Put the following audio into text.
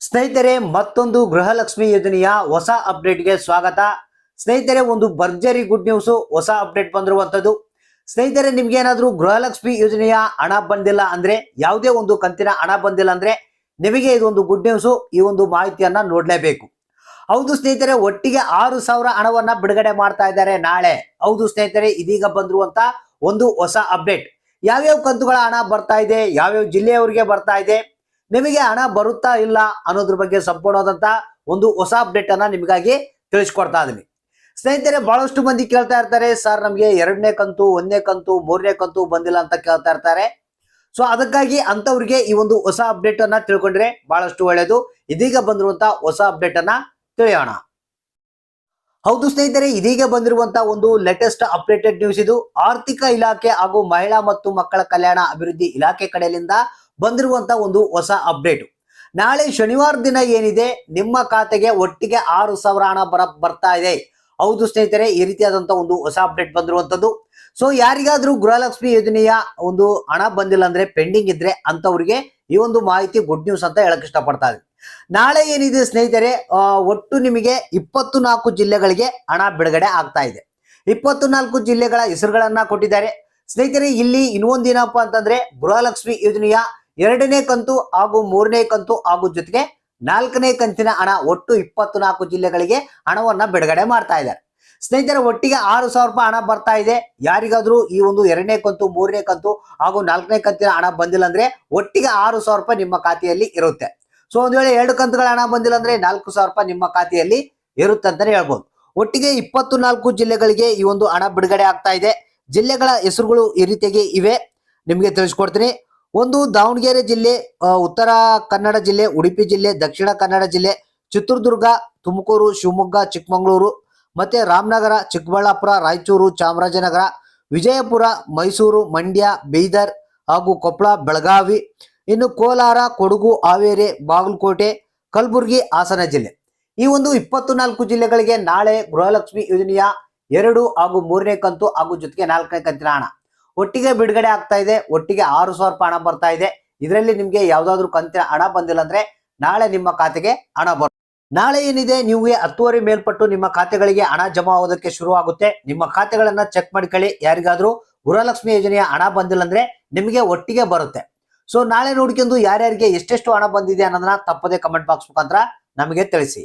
ಸ್ನೇಹಿತರೆ, ಮತ್ತೊಂದು ಗೃಹಲಕ್ಷ್ಮಿ ಯೋಜನೆಯ ಹೊಸ ಅಪ್ಡೇಟ್ಗೆ ಸ್ವಾಗತ. ಸ್ನೇಹಿತರೆ, ಒಂದು ಭರ್ಜರಿ ಗುಡ್ ನ್ಯೂಸ್, ಹೊಸ ಅಪ್ಡೇಟ್ ಬಂದಿರುವಂತದ್ದು ಸ್ನೇಹಿತರೆ, ನಿಮ್ಗೆ ಏನಾದ್ರೂ ಗೃಹಲಕ್ಷ್ಮಿ ಯೋಜನೆಯ ಹಣ ಬಂದಿಲ್ಲ ಅಂದ್ರೆ, ಯಾವುದೇ ಒಂದು ಕಂತಿನ ಹಣ ಬಂದಿಲ್ಲ ಅಂದ್ರೆ, ನಿಮಗೆ ಇದೊಂದು ಗುಡ್ ನ್ಯೂಸ್, ಈ ಒಂದು ಮಾಹಿತಿಯನ್ನ ನೋಡ್ಲೇಬೇಕು. ಹೌದು ಸ್ನೇಹಿತರೆ, ಒಟ್ಟಿಗೆ ಆರು ಸಾವಿರ ಹಣವನ್ನ ಬಿಡುಗಡೆ ಮಾಡ್ತಾ ಇದ್ದಾರೆ ನಾಳೆ. ಹೌದು ಸ್ನೇಹಿತರೆ, ಇದೀಗ ಬಂದಿರುವಂತ ಒಂದು ಹೊಸ ಅಪ್ಡೇಟ್. ಯಾವ್ಯಾವ ಕಂತುಗಳ ಹಣ ಬರ್ತಾ ಇದೆ, ಯಾವ್ಯಾವ ಜಿಲ್ಲೆಯವರಿಗೆ ಬರ್ತಾ ಇದೆ ನಿಮಗೆ ಹಣ ಬರುತ್ತಾ ಇಲ್ಲ ಅನ್ನೋದ್ರ ಬಗ್ಗೆ ಸಂಪೂರ್ಣವಾದಂತ ಒಂದು ಹೊಸ ಅಪ್ಡೇಟ್ ಅನ್ನ ನಿಮಗಾಗಿ ತಿಳಿಸ್ಕೊಡ್ತಾ ಇದೀನಿ. ಸ್ನೇಹಿತರೆ, ಬಹಳಷ್ಟು ಮಂದಿ ಕೇಳ್ತಾ ಇರ್ತಾರೆ, ಸರ್, ನಮಗೆ ಎರಡನೇ ಕಂತು, ಒಂದನೇ ಕಂತು, ಮೂರನೇ ಕಂತು ಬಂದಿಲ್ಲ ಅಂತ ಕೇಳ್ತಾ ಇರ್ತಾರೆ. ಸೊ ಅದಕ್ಕಾಗಿ ಅಂತವ್ರಿಗೆ ಈ ಒಂದು ಹೊಸ ಅಪ್ಡೇಟ್ ಅನ್ನ ತಿಳ್ಕೊಂಡ್ರೆ ಬಹಳಷ್ಟು ಒಳ್ಳೆಯದು ಇದೀಗ ಬಂದಿರುವಂತಹ ಹೊಸ ಅಪ್ಡೇಟ್ ಅನ್ನ ತಿಳಿಯೋಣ. ಹೌದು ಸ್ನೇಹಿತರೆ, ಇದೀಗ ಬಂದಿರುವಂತಹ ಒಂದು ಲೇಟೆಸ್ಟ್ ಅಪ್ಡೇಟೆಡ್ ನ್ಯೂಸ್ ಇದು. ಆರ್ಥಿಕ ಇಲಾಖೆ ಹಾಗೂ ಮಹಿಳಾ ಮತ್ತು ಮಕ್ಕಳ ಕಲ್ಯಾಣ ಅಭಿವೃದ್ಧಿ ಇಲಾಖೆ ಕಡೆಯಿಂದ ಬಂದಿರುವಂತಹ ಒಂದು ಹೊಸ ಅಪ್ಡೇಟ್ ನಾಳೆ ಶನಿವಾರ ದಿನ ಏನಿದೆ, ನಿಮ್ಮ ಖಾತೆಗೆ ಒಟ್ಟಿಗೆ ಆರು ಸಾವಿರ ಹಣ ಬರ, ಬರ್ತಾ ಇದೆ. ಹೌದು ಸ್ನೇಹಿತರೆ, ಈ ರೀತಿಯಾದಂತಹ ಒಂದು ಹೊಸ ಅಪ್ಡೇಟ್ ಬಂದಿರುವಂತದ್ದು. ಸೊ ಯಾರಿಗಾದ್ರೂ ಗೃಹಲಕ್ಷ್ಮಿ ಯೋಜನೆಯ ಒಂದು ಹಣ ಬಂದಿಲ್ಲ ಅಂದ್ರೆ ಪೆಂಡಿಂಗ್ ಇದ್ರೆ ಅಂತವ್ರಿಗೆ ಈ ಒಂದು ಮಾಹಿತಿ ಗುಡ್ ನ್ಯೂಸ್ ಅಂತ ಹೇಳಕ್ ಇಷ್ಟಪಡ್ತಾ ಇದ್ದೀನಿ. ನಾಳೆ ಏನಿದೆ ಸ್ನೇಹಿತರೆ ಒಟ್ಟು ನಿಮಗೆ ಇಪ್ಪತ್ತು ನಾಲ್ಕು ಜಿಲ್ಲೆಗಳಿಗೆ ಹಣ ಬಿಡುಗಡೆ ಆಗ್ತಾ ಇದೆ. ಇಪ್ಪತ್ತು ನಾಲ್ಕು ಜಿಲ್ಲೆಗಳ ಹೆಸರುಗಳನ್ನ ಕೊಟ್ಟಿದ್ದಾರೆ. ಸ್ನೇಹಿತರೆ, ಇಲ್ಲಿ ಇನ್ನೊಂದೇನಪ್ಪ ಅಂತಂದ್ರೆ, ಗೃಹಲಕ್ಷ್ಮಿ ಯೋಜನೆಯ ಎರಡನೇ ಕಂತು ಹಾಗೂ ಮೂರನೇ ಕಂತು ಹಾಗೂ ಜೊತೆಗೆ ನಾಲ್ಕನೇ ಕಂತಿನ ಹಣ ಒಟ್ಟು ಇಪ್ಪತ್ತು ನಾಲ್ಕು ಜಿಲ್ಲೆಗಳಿಗೆ ಹಣವನ್ನ ಬಿಡುಗಡೆ ಮಾಡ್ತಾ ಇದ್ದಾರೆ. ಸ್ನೇಹಿತರೆ, ಒಟ್ಟಿಗೆ ಆರು ಸಾವಿರ ರೂಪಾಯಿ ಹಣ ಬರ್ತಾ ಇದೆ. ಯಾರಿಗಾದ್ರೂ ಈ ಒಂದು ಎರಡನೇ ಕಂತು, ಮೂರನೇ ಕಂತು ಹಾಗೂ ನಾಲ್ಕನೇ ಕಂತಿನ ಹಣ ಬಂದಿಲ್ಲ ಅಂದ್ರೆ ಒಟ್ಟಿಗೆ ಆರು ಸಾವಿರ ರೂಪಾಯಿ ನಿಮ್ಮ ಖಾತೆಯಲ್ಲಿ ಇರುತ್ತೆ. ಸೊ ಒಂದ್ ವೇಳೆ ಎರಡು ಕಂತುಗಳ ಹಣ ಬಂದಿಲ್ಲ ಅಂದ್ರೆ ನಾಲ್ಕು ಸಾವಿರ ರೂಪಾಯಿ ನಿಮ್ಮ ಖಾತೆಯಲ್ಲಿ ಇರುತ್ತೆ ಅಂತಾನೆ ಹೇಳ್ಬೋದು. ಒಟ್ಟಿಗೆ ಇಪ್ಪತ್ತು ನಾಲ್ಕು ಜಿಲ್ಲೆಗಳಿಗೆ ಈ ಒಂದು ಹಣ ಬಿಡುಗಡೆ ಆಗ್ತಾ ಇದೆ. ಜಿಲ್ಲೆಗಳ ಹೆಸರುಗಳು ಈ ರೀತಿಯಾಗಿ ಇವೆ. ನಿಮಗೆ ತಿಳಿಸ್ಕೊಡ್ತೀನಿ. ಒಂದು ದಾವಣಗೆರೆ ಜಿಲ್ಲೆ ಉತ್ತರ ಕನ್ನಡ ಜಿಲ್ಲೆ, ಉಡುಪಿ ಜಿಲ್ಲೆ, ದಕ್ಷಿಣ ಕನ್ನಡ ಜಿಲ್ಲೆ, ಚಿತ್ರದುರ್ಗ, ತುಮಕೂರು, ಶಿವಮೊಗ್ಗ, ಚಿಕ್ಕಮಗಳೂರು, ಮತ್ತೆ ರಾಮನಗರ, ಚಿಕ್ಕಬಳ್ಳಾಪುರ, ರಾಯಚೂರು, ಚಾಮರಾಜನಗರ, ವಿಜಯಪುರ, ಮೈಸೂರು, ಮಂಡ್ಯ, ಬೀದರ್ ಹಾಗೂ ಕೊಪ್ಪಳ ಬೆಳಗಾವಿ ಇನ್ನು ಕೋಲಾರ, ಕೊಡಗು, ಹಾವೇರಿ, ಬಾಗಲಕೋಟೆ, ಕಲಬುರಗಿ, ಹಾಸನ ಜಿಲ್ಲೆ. ಈ ಒಂದು ಇಪ್ಪತ್ತು ನಾಲ್ಕು ಜಿಲ್ಲೆಗಳಿಗೆ ನಾಳೆ ಗೃಹಲಕ್ಷ್ಮಿ ಯೋಜನೆಯ ಎರಡು ಹಾಗೂ ಮೂರನೇ ಕಂತು ಹಾಗೂ ಜೊತೆಗೆ ನಾಲ್ಕನೇ ಕಂತಿನ ಹಣ. ಒಟ್ಟಿಗೆ ಬಿಡುಗಡೆ ಆಗ್ತಾ ಇದೆ. ಒಟ್ಟಿಗೆ ಆರು ಸಾವಿರ ರೂಪಾಯಿ ಹಣ ಬರ್ತಾ ಇದೆ. ಇದರಲ್ಲಿ ನಿಮಗೆ ಯಾವ್ದಾದ್ರು ಕಂತಿನ ಹಣ ಬಂದಿಲ್ಲ ಅಂದ್ರೆ ನಾಳೆ ನಿಮ್ಮ ಖಾತೆಗೆ ಹಣ ಬರುತ್ತೆ ನಾಳೆ ಏನಿದೆ? ನೀವು ಹತ್ತುವರೆ ಮೇಲ್ಪಟ್ಟು ನಿಮ್ಮ ಖಾತೆಗಳಿಗೆ ಹಣ ಜಮಾ ಆಗೋದಕ್ಕೆ ಶುರು ಆಗುತ್ತೆ ನಿಮ್ಮ ಖಾತೆಗಳನ್ನ ಚೆಕ್ ಮಾಡ್ಕೊಳ್ಳಿ. ಯಾರಿಗಾದ್ರೂ ಗೃಹಲಕ್ಷ್ಮಿ ಯೋಜನೆಯ ಹಣ ಬಂದಿಲ್ಲ ಅಂದ್ರೆ ನಿಮಗೆ ಒಟ್ಟಿಗೆ ಬರುತ್ತೆ. ಸೊ ನಾಳೆ ನೋಡ್ಕೊಂಡು ಯಾರ್ಯಾರಿಗೆ ಎಷ್ಟೆಷ್ಟು ಹಣ ಬಂದಿದೆ ಅನ್ನೋದನ್ನ ತಪ್ಪದೆ ಕಮೆಂಟ್ ಬಾಕ್ಸ್ ಮುಖಾಂತರ ನಮಗೆ ತಿಳಿಸಿ.